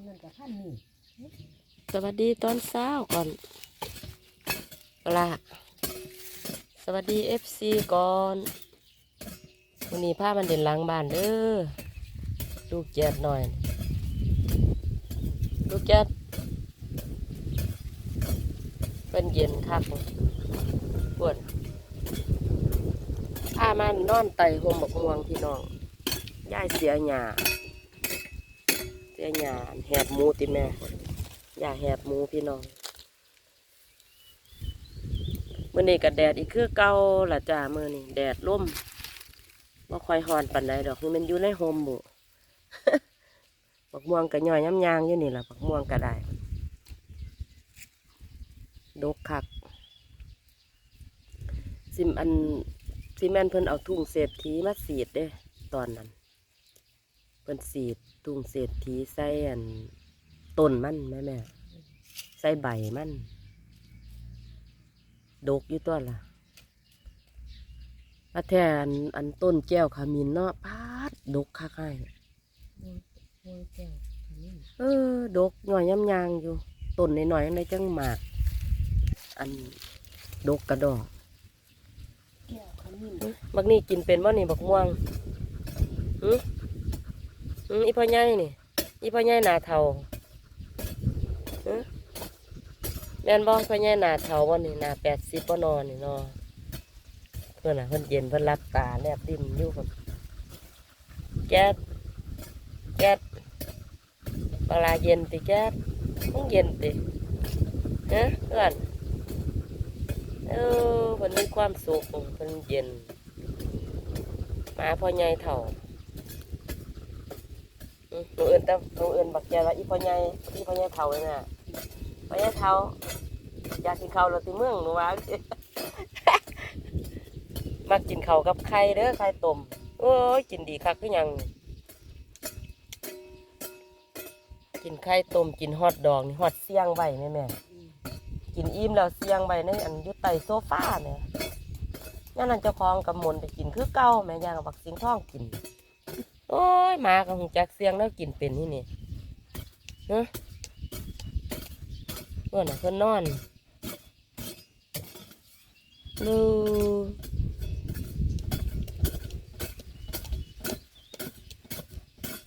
นนั้นกับขั้นนี้สวัสดีตอนเช้าก่อนลาสวัสดีเอฟซีก่อนวันนี้ผ้ามันเด่นหล้างบ้านเด้อลูกแจดหน่อย ลูกแจดเป็นเย็นคักปวดผ้ามันนอนไตหมบกม่วงพี่น้องย่ายเสียหยา เสียหยาแหบหมูติแม่อย่าแหบหมูพี่น้องเมื่อนี้กับแดดอีกคือเก่าละจ้าเมื่อนี้แดดร่มว่าคอยหอนปันใดดอกมันอยู่ในโฮมบุบักม่วงกับย่อยย้ำยางอยู่นี่แหละบักม่วงก็ได้ดกคักซิมอันซิแมนเพิ่นเอาทุ่งเศรษฐีมาสีดเด้ ตอนนั้น เพิ่นสีดทุ่งเศรษฐีใส่อันต้นมันแม่แม่ใส่ใบมันดกอยู่ตัวล่ะว่าแทนอันต้นแก้วขมิ้นเนาะพาดดกคักให้โอ้ยโอ้ยแก้วอันนี้เออ ดกหน่อยย้ำยางอยู่ต้นหน่อยๆในจังหมาก อันดกกระดอกแก้วขมิ้นหึบักนี่กินเป็นบ่นี่บักม่วงหืมหืม อีพ่อใหญ่นี่ อีพ่อใหญ่หนาเทาแม่นบ่พ่อใหญ่หนาเทาบ่นี่หนาแปดสิบบ่นอนนี่นอเพื่อนน่ะเพิ่นเย็นเพิ่นรับตาแลบดิ้นอยู่พุ่นแก๊สแก๊สปลาเย็นติแก๊สมึงเย็นติฮะเพื่อนเออมันมีความสุขมันเย็นมาพ่อใหญ่เถ่า หนูเอื่นแต่หนูเอื่นบักแกว่าอีพ่อใหญ่อีพ่อใหญ่เถ่าเลยน่ะพ่อใหญ่เถ่าอยากกินข้าวเราติเมืองหนูว่ามักกินข้าวกับไข่เด้อไข่ต้มโอ้ยกินดีคักคือยังกินไข่ต้มกินฮอทดอกนี่ฮอทเสี่ยงไว้แม่แม่กินอิ่มแล้วเสียงไปในอันยุไตโซฟาเนี่ยย่านนั้นเจ้าของกับมนไปกินคือเก่าแม่ย่างบักสิงท่องกิน โอ้ยมากับหงจักเสียงแล้วกินเป็นนี่นี่เนาะเพื่อนน่ะเพื่อนนอนลู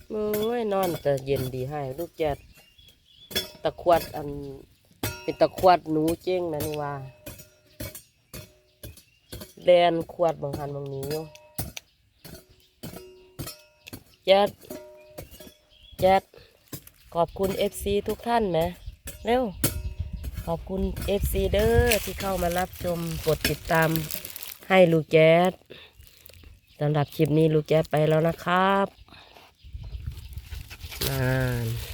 โอ้ยนอนแต่เย็นดีให้ ลูกแจดตะขวดอันเป็นตะขวดหนูเจ้งนะนี่ว่าแลนขวดบางหันบางนี้อยู่ แจ๊ดแจ๊ดขอบคุณเอฟซีทุกท่านนะเร็ว ขอบคุณเอฟซีเด้อที่เข้ามารับชมกดติดตามให้ลูกแจ๊ดสำหรับคลิปนี้ลูกแจ๊ดไปแล้วนะครับนาน